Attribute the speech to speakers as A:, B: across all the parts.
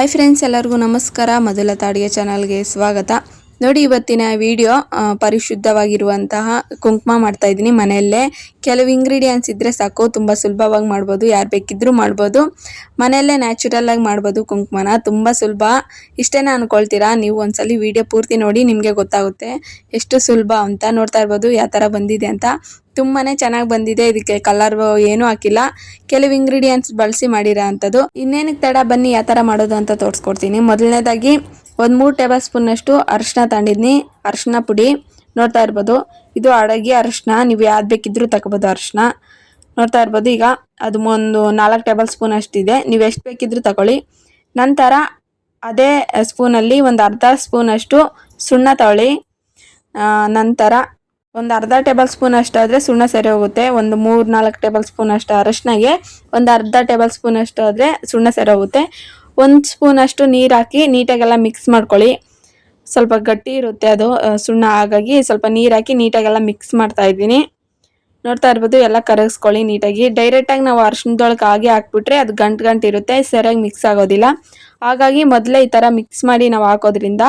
A: Hi friends ಎಲ್ಲರಿಗೂ ನಮಸ್ಕಾರ. ಮೊದಲ ತಾಡಿಗೆ ಚಾನಲ್ಗೆ ಸ್ವಾಗತ. ನೋಡಿ, ಇವತ್ತಿನ ವಿಡಿಯೋ ಪರಿಶುದ್ಧವಾಗಿರುವಂತಹ ಕುಂಕುಮ ಮಾಡ್ತಾ ಇದ್ದೀನಿ ಮನೆಯಲ್ಲೇ. ಕೆಲವು ಇಂಗ್ರೀಡಿಯೆಂಟ್ಸ್ ಇದ್ದರೆ ಸಾಕು, ತುಂಬ ಸುಲಭವಾಗಿ ಮಾಡ್ಬೋದು. ಯಾರು ಬೇಕಿದ್ರು ಮಾಡ್ಬೋದು. ಮನೆಯಲ್ಲೇ ನ್ಯಾಚುರಲ್ ಆಗಿ ಮಾಡ್ಬೋದು ಕುಂಕುಮನ. ತುಂಬ ಸುಲಭ. ಇಷ್ಟೇನೆ ಅನ್ಕೊಳ್ತೀರಾ? ನೀವು ಒಂದ್ಸಲಿ ವಿಡಿಯೋ ಪೂರ್ತಿ ನೋಡಿ, ನಿಮಗೆ ಗೊತ್ತಾಗುತ್ತೆ. ಎಷ್ಟು ಸುಲಭ ಅಂತ ನೋಡ್ತಾ ಇರ್ಬೋದು, ಯಾವ ಥರ ಬಂದಿದೆ ಅಂತ. ತುಂಬಾನೇ ಚೆನ್ನಾಗಿ ಬಂದಿದೆ. ಇದಕ್ಕೆ ಕಲರ್ ಏನೂ ಹಾಕಿಲ್ಲ. ಕೆಲವು ಇಂಗ್ರೀಡಿಯೆಂಟ್ಸ್ ಬಳಸಿ ಮಾಡಿರೋ ಅಂಥದ್ದು ಇನ್ನೇನಕ್ಕೆ ತಡ? ಬನ್ನಿ, ಯಾವ ಥರ ಮಾಡೋದು ಅಂತ ತೋರಿಸ್ಕೊಡ್ತೀನಿ. ಮೊದಲನೇದಾಗಿ ಒಂದು ಮೂರು ಟೇಬಲ್ ಸ್ಪೂನಷ್ಟು ಅರಿಶಿನ ತಗೊಂಡಿದ್ನಿ. ಅರಿಶಿನ ಪುಡಿ. ನೋಡ್ತಾ ಇರ್ಬೋದು, ಇದು ಅಡಗಿ ಅರಿಶಿನ ನೀವು ಯಾವ್ದು ಬೇಕಿದ್ರೂ ತಗೋಬೋದು ಅರಿಶಿನ ನೋಡ್ತಾ ಇರ್ಬೋದು, ಈಗ ಅದು ಒಂದು ನಾಲ್ಕು ಟೇಬಲ್ ಸ್ಪೂನ್ ಅಷ್ಟಿದೆ. ನೀವು ಎಷ್ಟು ಬೇಕಿದ್ರೂ ತಗೊಳ್ಳಿ. ನಂತರ ಅದೇ ಸ್ಪೂನಲ್ಲಿ ಒಂದು ಅರ್ಧ ಸ್ಪೂನಷ್ಟು ಸುಣ್ಣ ತಗೊಳ್ಳಿ. ನಂತರ ಒಂದು ಅರ್ಧ ಟೇಬಲ್ ಸ್ಪೂನ್ ಅಷ್ಟಾದರೆ ಸುಣ್ಣ ಸರಿ ಹೋಗುತ್ತೆ. ಒಂದು ಮೂರು ನಾಲ್ಕು ಟೇಬಲ್ ಸ್ಪೂನ್ ಅಷ್ಟು ಅರಶಿನಾಗೆ, ಒಂದು ಅರ್ಧ ಟೇಬಲ್ ಸ್ಪೂನ್ ಅಷ್ಟು ಆದರೆ ಸುಣ್ಣ ಸರಿ ಹೋಗುತ್ತೆ. ಒಂದು ಸ್ಪೂನ್ ಅಷ್ಟು ನೀರು ಹಾಕಿ ನೀಟಾಗೆಲ್ಲ ಮಿಕ್ಸ್ ಮಾಡ್ಕೊಳ್ಳಿ. ಸ್ವಲ್ಪ ಗಟ್ಟಿ ಇರುತ್ತೆ ಅದು ಸುಣ್ಣ ಹಾಗಾಗಿ ಸ್ವಲ್ಪ ನೀರು ಹಾಕಿ ನೀಟಾಗೆಲ್ಲ ಮಿಕ್ಸ್ ಮಾಡ್ತಾ ಇದ್ದೀನಿ. ನೋಡ್ತಾ ಇರ್ಬೋದು, ಎಲ್ಲ ಕರಗಿಸ್ಕೊಳ್ಳಿ ನೀಟಾಗಿ. ಡೈರೆಕ್ಟಾಗಿ ನಾವು ಅರ್ಶಿನದೊಳಗೆ ಹಾಗೆ ಹಾಕ್ಬಿಟ್ರೆ ಅದು ಗಂಟು ಗಂಟು ಇರುತ್ತೆ, ಸರಿಯಾಗಿ ಮಿಕ್ಸ್ ಆಗೋದಿಲ್ಲ. ಹಾಗಾಗಿ ಮೊದಲೇ ಈ ಥರ ಮಿಕ್ಸ್ ಮಾಡಿ ನಾವು ಹಾಕೋದ್ರಿಂದ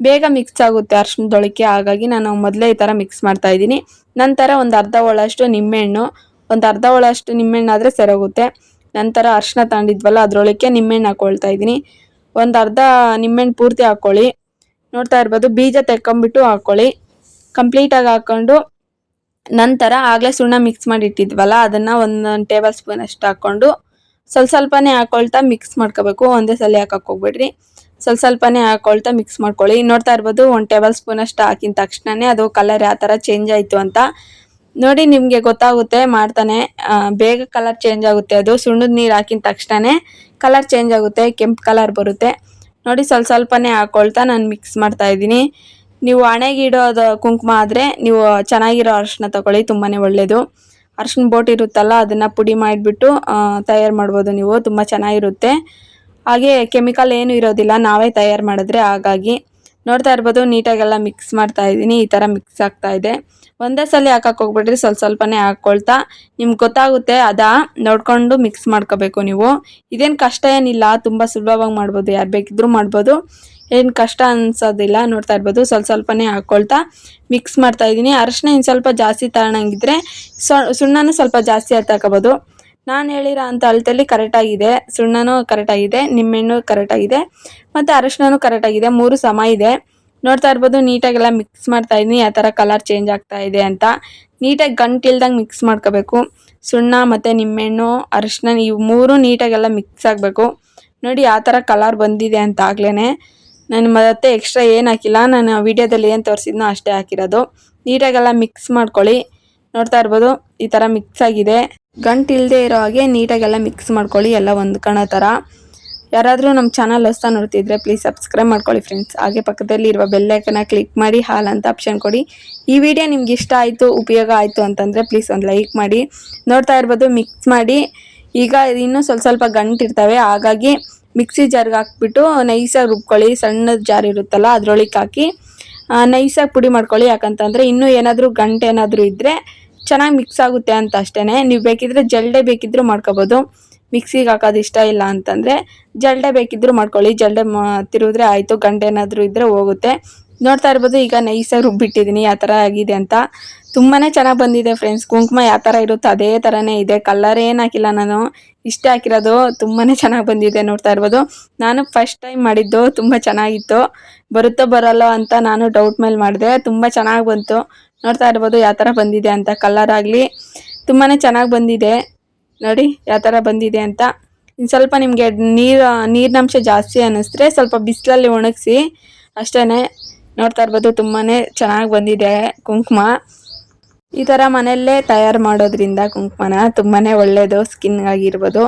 A: ಬೇಗ ಮಿಕ್ಸ್ ಆಗುತ್ತೆ ಅರ್ಶಿನದೊಳಕ್ಕೆ ಹಾಗಾಗಿ ನಾನು ಮೊದಲೇ ಈ ಥರ ಮಿಕ್ಸ್ ಮಾಡ್ತಾ ಇದ್ದೀನಿ. ನಂತರ ಒಂದು ಅರ್ಧ ಒಳಷ್ಟು ನಿಂಬೆಹಣ್ಣು, ಒಂದು ಅರ್ಧ ಒಳಷ್ಟು ನಿಂಬೆಹಣ್ಣು ಆದರೆ ಸರೋಗುತ್ತೆ. ನಂತರ ಅರ್ಶನ ತಗೊಂಡಿದ್ವಲ್ಲ, ಅದರೊಳಕ್ಕೆ ನಿಂಬೆಹಣ್ಣು ಹಾಕ್ಕೊಳ್ತಾ ಇದ್ದೀನಿ. ಒಂದು ಅರ್ಧ ನಿಂಬೆಹಣ್ಣು ಪೂರ್ತಿ ಹಾಕ್ಕೊಳ್ಳಿ ನೋಡ್ತಾ ಇರ್ಬೋದು, ಬೀಜ ತೆಕ್ಕೊಂಬಿಟ್ಟು ಹಾಕ್ಕೊಳ್ಳಿ ಕಂಪ್ಲೀಟಾಗಿ ಹಾಕ್ಕೊಂಡು ನಂತರ ಆಗಲೇ ಸುಣ್ಣ ಮಿಕ್ಸ್ ಮಾಡಿ ಇಟ್ಟಿದ್ವಲ್ಲ ಅದನ್ನು ಒಂದೊಂದು ಟೇಬಲ್ ಸ್ಪೂನ್ ಅಷ್ಟು ಹಾಕ್ಕೊಂಡು ಸ್ವಲ್ಪ ಸ್ವಲ್ಪನೇ ಹಾಕ್ಕೊಳ್ತಾ ಮಿಕ್ಸ್ ಮಾಡ್ಕೋಬೇಕು. ಒಂದೇ ಸಲ ಹಾಕಕ್ಕೆ ಹೋಗ್ಬೇಡ್ರಿ. ಸ್ವಲ್ಪ ಸ್ವಲ್ಪನೇ ಹಾಕೊಳ್ತಾ ಮಿಕ್ಸ್ ಮಾಡ್ಕೊಳ್ಳಿ. ನೋಡ್ತಾ ಇರ್ಬೋದು ಒಂದು ಟೇಬಲ್ ಸ್ಪೂನ್ ಅಷ್ಟು ಹಾಕಿದ ತಕ್ಷಣನೇ ಅದು ಕಲರ್ ಯಾವ ಥರ ಚೇಂಜ್ ಆಯಿತು ಅಂತ. ನೋಡಿ ನಿಮಗೆ ಗೊತ್ತಾಗುತ್ತೆ, ಮಾಡ್ತಾನೆ. ಬೇಗ ಕಲರ್ ಚೇಂಜ್ ಆಗುತ್ತೆ ಅದು. ಸುಣ್ಣದ ನೀರು ಹಾಕಿದ ತಕ್ಷಣನೇ ಕಲರ್ ಚೇಂಜ್ ಆಗುತ್ತೆ, ಕೆಂಪು ಕಲರ್ ಬರುತ್ತೆ. ನೋಡಿ ಸ್ವಲ್ಪ ಸ್ವಲ್ಪನೇ ಹಾಕೊಳ್ತಾ ನಾನು ಮಿಕ್ಸ್ ಮಾಡ್ತಾ ಇದ್ದೀನಿ. ನೀವು ಹಣೆಗಿಡೋದು ಕುಂಕುಮ ಆದರೆ ನೀವು ಚೆನ್ನಾಗಿರೋ ಅರಿಶಿನ ತಗೊಳ್ಳಿ ತುಂಬಾ ಒಳ್ಳೆಯದು ಅರಿಶಿನ ಬೋಟ್ ಇರುತ್ತಲ್ಲ, ಅದನ್ನು ಪುಡಿ ಮಾಡಿಬಿಟ್ಟು ತಯಾರು ಮಾಡ್ಬೋದು ನೀವು, ತುಂಬ ಚೆನ್ನಾಗಿರುತ್ತೆ. ಹಾಗೆ ಕೆಮಿಕಲ್ ಏನು ಇರೋದಿಲ್ಲ, ನಾವೇ ತಯಾರು ಮಾಡಿದ್ರೆ ಹಾಗಾಗಿ ನೋಡ್ತಾ ಇರ್ಬೋದು, ನೀಟಾಗೆಲ್ಲ ಮಿಕ್ಸ್ ಮಾಡ್ತಾ ಇದ್ದೀನಿ, ಈ ಥರ ಮಿಕ್ಸ್ ಆಗ್ತಾ ಇದೆ. ಒಂದೇ ಸಲ ಹಾಕಕ್ಕೆ ಹೋಗ್ಬಿಟ್ರಿ ಸ್ವಲ್ಪ ಸ್ವಲ್ಪನೇ ಹಾಕ್ಕೊಳ್ತಾ ನಿಮ್ಗೆ ಗೊತ್ತಾಗುತ್ತೆ, ಅದಾ ನೋಡಿಕೊಂಡು ಮಿಕ್ಸ್ ಮಾಡ್ಕೋಬೇಕು ನೀವು. ಇದೇನು ಕಷ್ಟ ಏನಿಲ್ಲ, ತುಂಬ ಸುಲಭವಾಗಿ ಮಾಡ್ಬೋದು, ಯಾರು ಬೇಕಿದ್ರೂ ಮಾಡ್ಬೋದು. ಏನು ಕಷ್ಟ ಅನ್ಸೋದಿಲ್ಲ, ನೋಡ್ತಾ ಇರ್ಬೋದು, ಸ್ವಲ್ಪ ಸ್ವಲ್ಪನೇ ಹಾಕ್ಕೊಳ್ತಾ ಮಿಕ್ಸ್ ಮಾಡ್ತಾ ಇದ್ದೀನಿ. ಅರಶಿನ ಇನ್ನು ಸ್ವಲ್ಪ ಜಾಸ್ತಿ ತಗೊಳಂಗಿದ್ರೆ ಸುಣ್ಣನೂ ಸ್ವಲ್ಪ ಜಾಸ್ತಿ ಹಾಕೋಬೋದು ನಾನು ಹೇಳಿರೋ ಅಂಥ ಅಳತೆಯಲ್ಲಿ ಕರೆಕ್ಟಾಗಿದೆ ಸುಣ್ಣನೂ ಕರೆಕ್ಟಾಗಿದೆ ನಿಂಬೆಹಣ್ಣು ಕರೆಕ್ಟಾಗಿದೆ ಮತ್ತು ಅರಶಿನೂ ಕರೆಕ್ಟಾಗಿದೆ ಮೂರು ಸಮ ಇದೆ. ನೋಡ್ತಾ ಇರ್ಬೋದು, ನೀಟಾಗೆಲ್ಲ ಮಿಕ್ಸ್ ಮಾಡ್ತಾ ಇದ್ದೀನಿ ಯಾವ ಥರ ಕಲರ್ ಚೇಂಜ್ ಆಗ್ತಾ ಇದೆ ಅಂತ. ನೀಟಾಗಿ ಗಂಟಿಲ್ದಂಗೆ ಮಿಕ್ಸ್ ಮಾಡ್ಕೋಬೇಕು. ಸುಣ್ಣ ಮತ್ತು ನಿಂಬೆಹಣ್ಣು ಅರಶಿನ ಇವು ಮೂರು ನೀಟಾಗೆಲ್ಲ ಮಿಕ್ಸ್ ಆಗಬೇಕು. ನೋಡಿ ಆ ಥರ ಕಲರ್ ಬಂದಿದೆ ಅಂತ ಆಗ್ಲೇ ನಾನು ಮತ್ತೆ ಎಕ್ಸ್ಟ್ರಾ ಏನು ಹಾಕಿಲ್ಲ, ನಾನು ವಿಡಿಯೋದಲ್ಲಿ ಏನು ತೋರಿಸಿದ್ನೋ ಅಷ್ಟೇ ಹಾಕಿರೋದು. ನೀಟಾಗೆಲ್ಲ ಮಿಕ್ಸ್ ಮಾಡ್ಕೊಳ್ಳಿ. ನೋಡ್ತಾ ಇರ್ಬೋದು, ಈ ಥರ ಮಿಕ್ಸ್ ಆಗಿದೆ. ಗಂಟು ಇಲ್ಲದೆ ಇರೋ ಹಾಗೆ ನೀಟಾಗೆಲ್ಲ ಮಿಕ್ಸ್ ಮಾಡ್ಕೊಳ್ಳಿ, ಎಲ್ಲ ಹೊಂದ್ಕೊಳ್ಳೋ ಥರ. ಯಾರಾದರೂ ನಮ್ಮ ಚಾನಲ್ ಹೊಸ್ತಾ ನೋಡ್ತಿದ್ರೆ ಪ್ಲೀಸ್ ಸಬ್ಸ್ಕ್ರೈಬ್ ಮಾಡ್ಕೊಳ್ಳಿ ಫ್ರೆಂಡ್ಸ್ ಹಾಗೆ ಪಕ್ಕದಲ್ಲಿ ಇರುವ ಬೆಲ್ಲೈಕನ್ನ ಕ್ಲಿಕ್ ಮಾಡಿ, ಹಾಲ್ ಅಂತ ಆಪ್ಷನ್ ಕೊಡಿ. ಈ ವಿಡಿಯೋ ನಿಮ್ಗೆ ಇಷ್ಟ ಆಯಿತು, ಉಪಯೋಗ ಆಯಿತು ಅಂತಂದರೆ ಪ್ಲೀಸ್ ಒಂದು ಲೈಕ್ ಮಾಡಿ. ನೋಡ್ತಾ ಇರ್ಬೋದು ಮಿಕ್ಸ್ ಮಾಡಿ. ಈಗ ಇನ್ನೂ ಸ್ವಲ್ಪ ಸ್ವಲ್ಪ ಗಂಟು ಇರ್ತವೆ, ಹಾಗಾಗಿ ಮಿಕ್ಸಿ ಜಾರ್ಗೆ ಹಾಕ್ಬಿಟ್ಟು ನೈಸಾಗಿ ರುಬ್ಕೊಳ್ಳಿ. ಸಣ್ಣ ಜಾರ್ ಇರುತ್ತಲ್ಲ, ಅದರೊಳಗೆ ಹಾಕಿ ನೈಸಾಗಿ ಪುಡಿ ಮಾಡ್ಕೊಳ್ಳಿ. ಯಾಕಂತಂದರೆ ಇನ್ನೂ ಏನಾದರೂ ಗಂಟು ಏನಾದರೂ ಇದ್ದರೆ ಚೆನ್ನಾಗಿ ಮಿಕ್ಸ್ ಆಗುತ್ತೆ ಅಂತ ಅಷ್ಟೇ ನೀವು ಬೇಕಿದ್ರೆ ಜಲ್ಡೆ ಬೇಕಿದ್ರೂ ಮಾಡ್ಕೋಬೋದು. ಮಿಕ್ಸಿಗೆ ಹಾಕೋದು ಇಷ್ಟ ಇಲ್ಲ ಅಂತಂದರೆ ಜಲ್ಡೆ ಬೇಕಿದ್ರೂ ಮಾಡ್ಕೊಳ್ಳಿ. ಜಲ್ಡೆ ಮಾ ತಿರುವುದ್ರೆ ಆಯಿತು, ಗಂಟೆ ಇದ್ದರೆ ಹೋಗುತ್ತೆ. ನೋಡ್ತಾ ಇರ್ಬೋದು, ಈಗ ನೈಸಾಗಿ ರುಬ್ಬಿಟ್ಟಿದ್ದೀನಿ ಯಾವ ಥರ ಆಗಿದೆ ಅಂತ. ತುಂಬಾ ಚೆನ್ನಾಗಿ ಬಂದಿದೆ ಫ್ರೆಂಡ್ಸ್ ಕುಂಕುಮ ಯಾವ ಥರ ಇರುತ್ತೋ ಅದೇ ಥರನೇ ಇದೆ. ಕಲರ್ ಏನು ಹಾಕಿಲ್ಲ ನಾನು. ಇಷ್ಟೇ ಹಾಕಿರೋದು ತುಂಬಾ ಚೆನ್ನಾಗಿ ಬಂದಿದೆ ನೋಡ್ತಾ ಇರ್ಬೋದು. ನಾನು ಫಸ್ಟ್ ಟೈಮ್ ಮಾಡಿದ್ದು ತುಂಬ ಚೆನ್ನಾಗಿತ್ತು. ಬರುತ್ತೋ ಬರಲ್ಲೋ ಅಂತ ನಾನು ಡೌಟ್ ಮೇಲೆ ಮಾಡಿದೆ. ತುಂಬ ಚೆನ್ನಾಗಿ ಬಂತು. ನೋಡ್ತಾ ಇರ್ಬೋದು ಯಾವ ಥರ ಬಂದಿದೆ ಅಂತ. ಕಲರ್ ಆಗಲಿ ತುಂಬಾ ಚೆನ್ನಾಗಿ ಬಂದಿದೆ. ನೋಡಿ ಯಾವ ಥರ ಬಂದಿದೆ ಅಂತ. ಸ್ವಲ್ಪ ನಿಮಗೆ ನೀರು, ನೀರಿನಂಶ ಜಾಸ್ತಿ ಅನ್ನಿಸಿದ್ರೆ ಸ್ವಲ್ಪ ಬಿಸಿಲಲ್ಲಿ ಒಣಗಿಸಿ ಅಷ್ಟೇ ನೋಡ್ತಾ ಇರ್ಬೋದು ತುಂಬಾ ಚೆನ್ನಾಗಿ ಬಂದಿದೆ ಕುಂಕುಮ. ಈ ಥರ ಮನೆಯಲ್ಲೇ ತಯಾರು ಮಾಡೋದ್ರಿಂದ ಕುಂಕುಮನ ತುಂಬಾ ಒಳ್ಳೆಯದು ಸ್ಕಿನ್ಗಾಗಿರ್ಬೋದು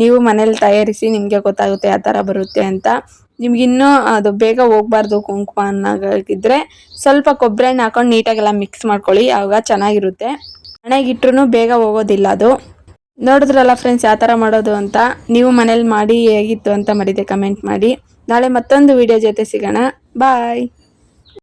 A: ನೀವು ಮನೇಲಿ ತಯಾರಿಸಿ ನಿಮಗೆ ಗೊತ್ತಾಗುತ್ತೆ ಆ ಥರ ಬರುತ್ತೆ ಅಂತ. ನಿಮ್ಗಿನ್ನೂ ಅದು ಬೇಗ ಹೋಗ್ಬಾರ್ದು ಕುಂಕುಮ ಅನ್ನೋಗಿದ್ರೆ ಸ್ವಲ್ಪ ಕೊಬ್ಬರಿ ಹಣ್ಣು ಹಾಕೊಂಡು ನೀಟಾಗೆಲ್ಲ ಮಿಕ್ಸ್ ಮಾಡ್ಕೊಳ್ಳಿ ಆವಾಗ ಚೆನ್ನಾಗಿರುತ್ತೆ. ಹಣೆಗಿಟ್ರು ಬೇಗ ಹೋಗೋದಿಲ್ಲ ಅದು. ನೋಡಿದ್ರಲ್ಲ ಫ್ರೆಂಡ್ಸ್ ಯಾವ ಥರ ಮಾಡೋದು ಅಂತ? ನೀವು ಮನೇಲಿ ಮಾಡಿ ಹೇಗಿತ್ತು ಅಂತ ಮರೀದೆ ಕಮೆಂಟ್ ಮಾಡಿ. ನಾಳೆ ಮತ್ತೊಂದು ವಿಡಿಯೋ ಜೊತೆ ಸಿಗೋಣ. Bye.